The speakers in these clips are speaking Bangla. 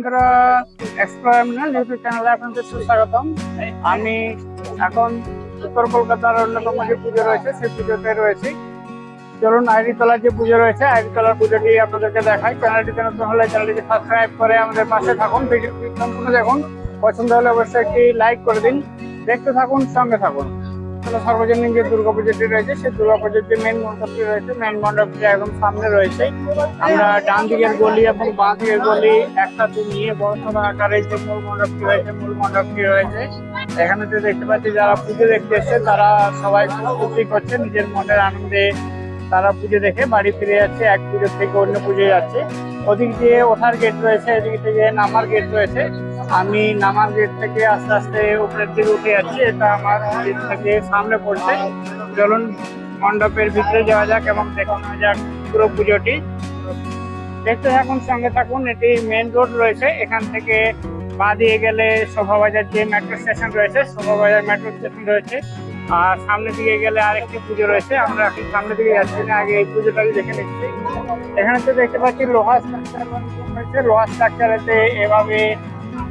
বন্ধুরা এক্সপ্লোরামিনাল ইউটিউব চ্যানেলে আপনাদের সুস্বাগতম। আমি এখন উত্তর কলকাতার অন্যতম যে পুজো রয়েছে, সেই পুজোতে রয়েছি। চলুন, আইডি তলার যে পুজো রয়েছে, আইডি তলার পুজোটি আপনাদেরকে দেখাই। চ্যানেলটিতে নতুন হলে চ্যানেলটিকে সাবস্ক্রাইব করে আমাদের পাশে থাকুন। ভিডিওটি সম্পূর্ণ দেখুন। পছন্দ হলে অবশ্যই একটি লাইক করে দিন। দেখতে থাকুন, সঙ্গে থাকুন। সর্বজনীন যে দুর্গা পুজোটি রয়েছে, সেই দুর্গা পুজোর যে মেন মণ্ডপটি রয়েছে মেন মণ্ডপটি একদম সামনে রয়েছে। আমরা ডান দিকের গলি এবং বাঁ দিকের গলি একসাথে নিয়ে বড় সড়ো আকারে যে মূল মণ্ডপটি রয়েছে, মূল মণ্ডপটি রয়েছে। এখানে যে দেখতে পাচ্ছি, যারা পুজো দেখতে এসছে তারা সবাই খুশি করছে, নিজের মনের আনন্দে তারা পুজো দেখে বাড়ি ফিরে যাচ্ছে, এক পুজো থেকে অন্য পুজো যাচ্ছে। ওদিক দিয়ে ওঠার গেট রয়েছে, এদিক থেকে নামার গেট রয়েছে। আমি নামার গেট থেকে আস্তে আস্তে উপরের দিকে উঠে যাচ্ছি, এটা আমার গেট থেকে সামনে পড়ছে। চলুন মণ্ডপের ভিতরে যাওয়া যাক এবং দেখানো যাক পুরো পুজোটি। দেখতে থাকুন, সঙ্গে থাকুন, এটি মেন রোড রয়েছে। এখান থেকে বাঁ দিয়ে গেলে শোভাবাজার যে মেট্রো স্টেশন রয়েছে, শোভাবাজার মেট্রো স্টেশন রয়েছে। আর সামনের দিকে গেলে আরেকটি পুজো রয়েছে। আমরা এখন সামনের দিকে যাচ্ছি না, আগে এই পুজোটাকে দেখে নিচ্ছি। এখানে তো দেখতে পাচ্ছি লোহা স্ট্রাকচার রয়েছে। লোহা স্ট্রাকচারেতে এভাবে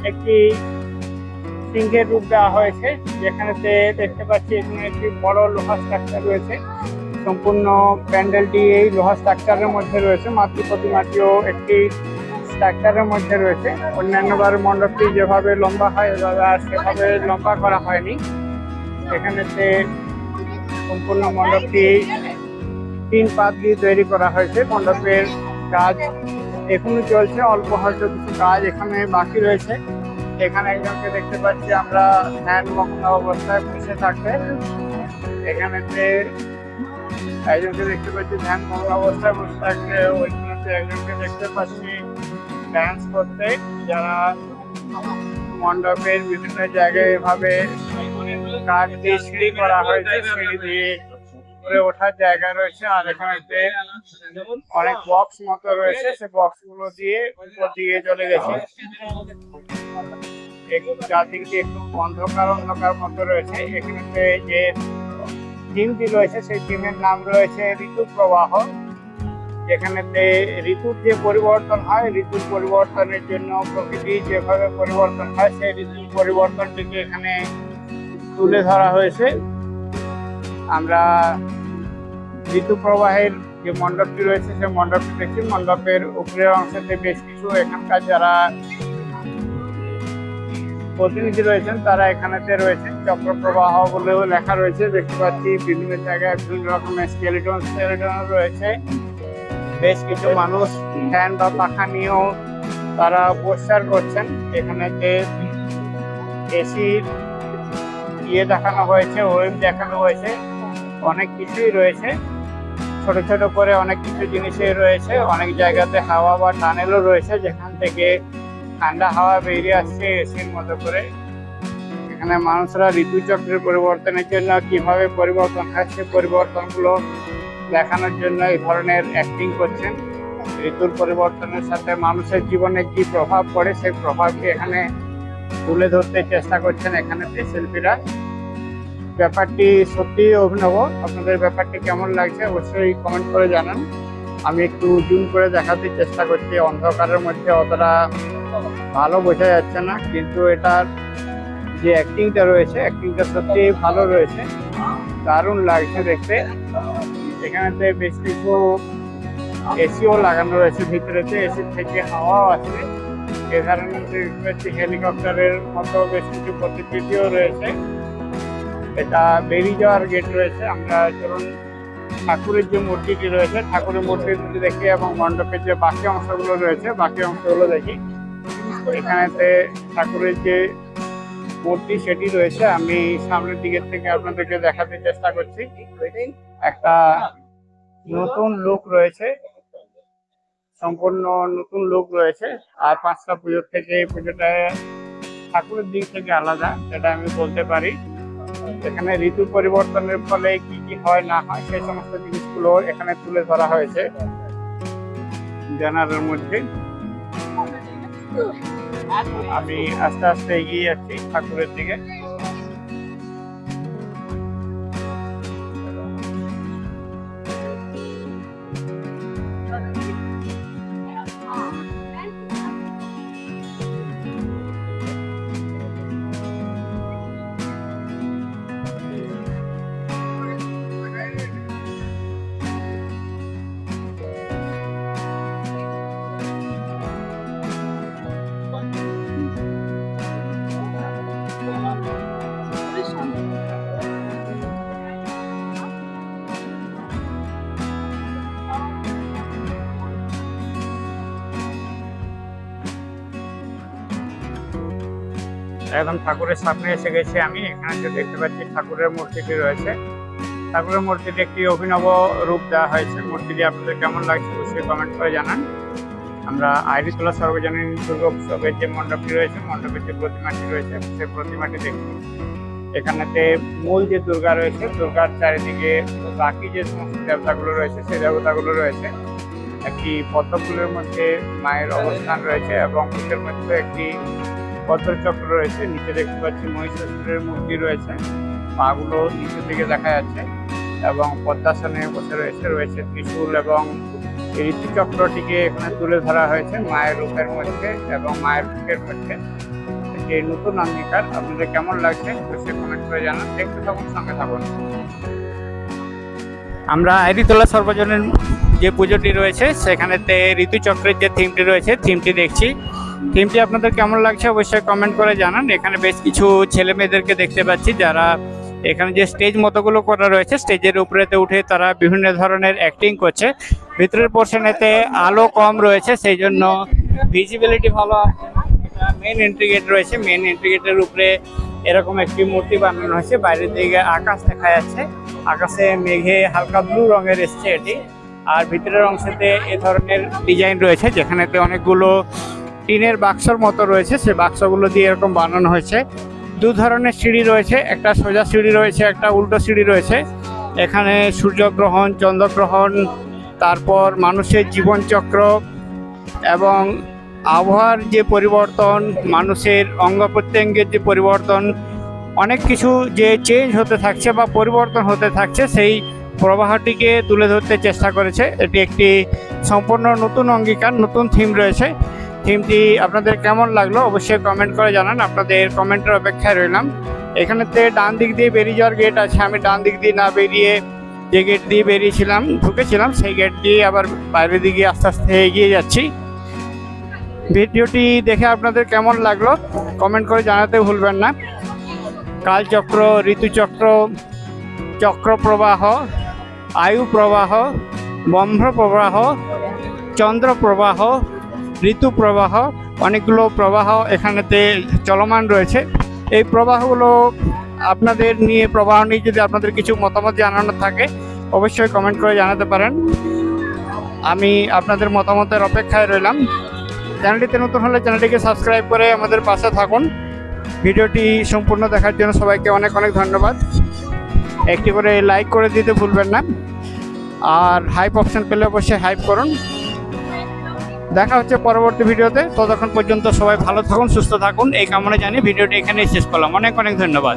একটি সিংহের রূপ দেওয়া হয়েছে যেখানেতে দেখতে পাচ্ছি এখানে একটি বড় লোহা স্ট্রাকচার রয়েছে। সম্পূর্ণ প্যান্ডেলটি এই লোহা স্ট্রাকচারের মধ্যে রয়েছে, মাতৃ প্রতিমাটিও একটি স্ট্রাকচারের মধ্যে রয়েছে। অন্যান্যবার মণ্ডপটি যেভাবে লম্বা হয়, এভাবে আর সেভাবে লম্বা করা হয়নি। এখানেতে সম্পূর্ণ মণ্ডপটি তিন পাত দিয়ে তৈরি করা হয়েছে। মণ্ডপের কাজ এখনও চলছে, অল্প হয়তো কিছু কাজ এখানে বাকি রয়েছে। এখানে একজনকে দেখতে পাচ্ছি, আমরা ধ্যান মগ্ন অবস্থায় বসে থাকতে এখানেতে একজনকে দেখতে পাচ্ছি, ধ্যান মগ্ন অবস্থায় বসে থাকতে ওইখানেতে একজনকে দেখতে পাচ্ছি ডান্স করতে, যারা মণ্ডপের বিভিন্ন জায়গায় এভাবে কাঠ দিয়ে সিঁড়ি করা হয়েছে, সিঁড়ি দিয়ে উপরে ওঠার জায়গা রয়েছে, আর এখানেতে অনেক বক্স মতো রয়েছে সে বক্সগুলো দিয়ে উপর দিয়ে চলে গেছে। একটু চারদিক দিয়ে একটু অন্ধকার অন্ধকার মতো রয়েছে। এখানেতে যে টিমটি রয়েছে, সেই টিমের নাম রয়েছে ঋতু প্রবাহ। যেখানেতে ঋতুর যে পরিবর্তন হয়, ঋতুর পরিবর্তনের জন্য প্রকৃতি যেভাবে পরিবর্তন হয়, সেই ঋতুর পরিবর্তনটিকে এখানে তুলে ধরা হয়েছে। আমরা ঋতু প্রবাহের যে মণ্ডপটি রয়েছে, সেই মণ্ডপটি দেখছি। মণ্ডপের উপরের অংশতে বেশ কিছু এখানকার যারা প্রতিনিধি রয়েছেন, তারা এখানেতে রয়েছেন। চক্র প্রবাহ বলেও লেখা রয়েছে। দেখতে পাচ্ছি বিভিন্ন জায়গায় বিভিন্ন রকমের স্কেলিটন স্কেলিটন রয়েছে। বেশ কিছু মানুষ ফ্যান বা পাখা নিয়েও তারা পোস্টার করছেন। এখানেতে এসির ইয়ে দেখানো হয়েছে ওয়েব দেখানো হয়েছে। অনেক কিছুই রয়েছে। ছোট ছোট করে অনেক কিছু জিনিসই রয়েছে। অনেক জায়গাতে হাওয়া বা টানেলও রয়েছে। যেখান থেকে ঠান্ডা হাওয়া বেরিয়ে আসছে এসির মতো করে। এখানে মানুষরা ঋতুচক্রের পরিবর্তনের জন্য কীভাবে পরিবর্তন হয় পরিবর্তনগুলো দেখানোর জন্য এই ধরনের অ্যাক্টিং করছেন। ঋতুর পরিবর্তনের সাথে মানুষের জীবনে কি প্রভাব পড়ে, সেই প্রভাবকে এখানে তুলে ধরতে চেষ্টা করছেন এখানে শিল্পীরা। ব্যাপারটি সত্যি অভিনব। আপনাদের ব্যাপারটি কেমন লাগছে অবশ্যই কমেন্ট করে জানান। আমি একটু জুম করে দেখাতে চেষ্টা করছি। অন্ধকারের মধ্যে অতটা ভালো বোঝা যাচ্ছে না, কিন্তু এটার যে অ্যাক্টিংটা রয়েছে অ্যাক্টিংটা সত্যি ভালো রয়েছে। দারুণ লাগছে দেখতে। এখানেতে বেশ কিছু এসিও লাগানো রয়েছে, ভিতরেতে এসি থেকে হাওয়াও আছে। এ পাচ্ছি হেলিকপ্টারের মতো বেশ কিছু প্রতিকৃতিও রয়েছে। এটা বেরিয়ে যাওয়ার গেট রয়েছে। আমরা চলুন ঠাকুরের যে মূর্তিটি রয়েছে, ঠাকুরের মূর্তিটি দেখি এবং মণ্ডপের যে বাকি অংশগুলো রয়েছে, বাকি অংশগুলো দেখি। এখানেতে ঠাকুরের যে মূর্তি সেটি রয়েছে। আমি সামনের দিকের থেকে আপনাদেরকে দেখাতে চেষ্টা করছি। একটা নতুন লুক রয়েছে। সম্পূর্ণ নতুন লুক রয়েছে। আর পাঁচটা পুজোর থেকে এই পুজোটা ঠাকুরের দিক থেকে আলাদা, সেটা আমি বলতে পারি। এখানে ঋতু পরিবর্তনের ফলে কি কি হয়, না হয়, সেই সমস্ত জিনিসগুলো এখানে তুলে ধরা হয়েছে। জানার মধ্যে। আমি আস্তে আস্তে এগিয়ে যাচ্ছি ঠাকুরের দিকে। একদম ঠাকুরের সামনে এসে গেছি আমি। এখানে যে দেখতে পাচ্ছি ঠাকুরের মূর্তিটি রয়েছে। ঠাকুরের মূর্তিটি একটি অভিনব রূপ দেওয়া হয়েছে। মূর্তিটি আপনাদের কেমন লাগছে অবশ্যই কমেন্ট করে জানান। আমরা আইরিতলা সর্বজনীন দুর্গা উৎসবের যে মণ্ডপটি রয়েছে, মণ্ডপের যে প্রতিমাটি রয়েছে, সেই প্রতিমাটি দেখছি এখানেতে মূল যে দুর্গা রয়েছে, দুর্গার চারিদিকে বাকি যে সমস্ত দেবতাগুলো রয়েছে, সেই দেবতাগুলো রয়েছে। একটি পদ্ম ফুলের মধ্যে মায়ের অবস্থান রয়েছে এবং বুকের মধ্যে একটি পদ্মচক্র রয়েছে, নিচে দেখতে পাচ্ছি মহিষাসুরের মূর্তি রয়েছে, পাগুলো নিচের দিকে দেখা যাচ্ছে এবং পদ্মাসনে বসে রয়েছে রয়েছে ত্রিশূল এবং ঋতুচক্রটিকে এখানে তুলে ধরা হয়েছে মায়ের রূপের মধ্যে এবং মায়ের বুকের মধ্যে। যে নতুন অঙ্গীকার, আপনাদের কেমন লাগছে অবশ্যই কমেন্ট করে জানান, দেখতে থাকুন, সঙ্গে থাকুন। আমরা আইরিতলা সর্বজনীন যে পুজোটি রয়েছে, সেখানেতে ঋতুচক্রের যে থিমটি রয়েছে থিমটি দেখছি। থিমটি আপনাদের কেমন লাগছে অবশ্যই কমেন্ট করে জানান। এখানে বেশ কিছু ছেলে মেয়েদেরকে দেখতে পাচ্ছি যারা এখানে যে স্টেজ মতোগুলো করা রয়েছে স্টেজের উপরেতে উঠে তারা বিভিন্ন ধরনের অ্যাক্টিং করছে। ভিতরের পোর্শনেতে আলো কম রয়েছে, সেই জন্য ভিজিবিলিটি ভালো। মেন এন্ট্রি গেট রয়েছে মেন এন্ট্রি গেটের উপরে এরকম একটি মূর্তি বানানো হয়েছে। বাইরের দিকে আকাশ দেখা যাচ্ছে। আকাশে মেঘে হালকা ব্লু রঙের এসছে এটি। আর ভিতরের অংশেতে এ ধরনের ডিজাইন রয়েছে, যেখানেতে অনেকগুলো টিনের বাক্সর মতো রয়েছে সেই বাক্সগুলো দিয়ে এরকম বানানো হয়েছে। দু ধরনের সিঁড়ি রয়েছে, একটা সোজা সিঁড়ি রয়েছে, একটা উল্টো সিঁড়ি রয়েছে। এখানে সূর্যগ্রহণ, চন্দ্রগ্রহণ, তারপর মানুষের জীবনচক্র এবং আবহাওয়ার যে পরিবর্তন, মানুষের অঙ্গ প্রত্যঙ্গের যে পরিবর্তন, অনেক কিছু যে চেঞ্জ হতে থাকছে বা পরিবর্তন হতে থাকছে, সেই প্রবাহটিকে তুলে ধরতে চেষ্টা করেছে। এটি একটি সম্পূর্ণ নতুন অঙ্গীকার, নতুন থিম রয়েছে। থিমটি আপনাদের কেমন লাগল অবশ্যই কমেন্ট করে জানান। আপনাদের কমেন্টের অপেক্ষায় রইলাম। এখানেতে ডান দিক দিয়ে বেরিয়ে যাওয়ার গেট আছে। আমি ডান দিক দিয়ে না বেরিয়ে যে গেট দিয়ে বেরিয়েছিলাম, ঢুকেছিলাম, সেই গেট দিয়ে আবার বাইরের দিকে আস্তে আস্তে এগিয়ে যাচ্ছি। ভিডিওটি দেখে আপনাদের কেমন লাগল কমেন্ট করে জানাতে ভুলবেন না। কালচক্র ঋতুচক্র চক্রপ্রবাহ আয়ু প্রবাহ ব্রহ্ম প্রবাহ, চন্দ্র প্রবাহ ঋতু প্রবাহ, অনেকগুলো প্রবাহ এখানেতে চলমান রয়েছে। এই প্রবাহগুলো আপনাদের নিয়ে, প্রবাহ নিয়ে যদি আপনাদের কিছু মতামত জানানো থাকে, অবশ্যই কমেন্ট করে জানাতে পারেন। আমি আপনাদের মতামতের অপেক্ষায় রইলাম। চ্যানেলটিতে নতুন হলে চ্যানেলটিকে সাবস্ক্রাইব করে আমাদের পাশে থাকুন। ভিডিওটি সম্পূর্ণ দেখার জন্য সবাইকে অনেক অনেক ধন্যবাদ। একটি করে লাইক করে দিতে ভুলবেন না। আর হাইপ অপশন পেলে অবশ্যই হাইপ করুন। দেখা হচ্ছে পরবর্তী ভিডিওতে। ততক্ষণ পর্যন্ত সবাই ভালো থাকুন, সুস্থ থাকুন। এই কামনা জানিয়ে ভিডিওটি এখানেই শেষ করলাম। অনেক অনেক ধন্যবাদ।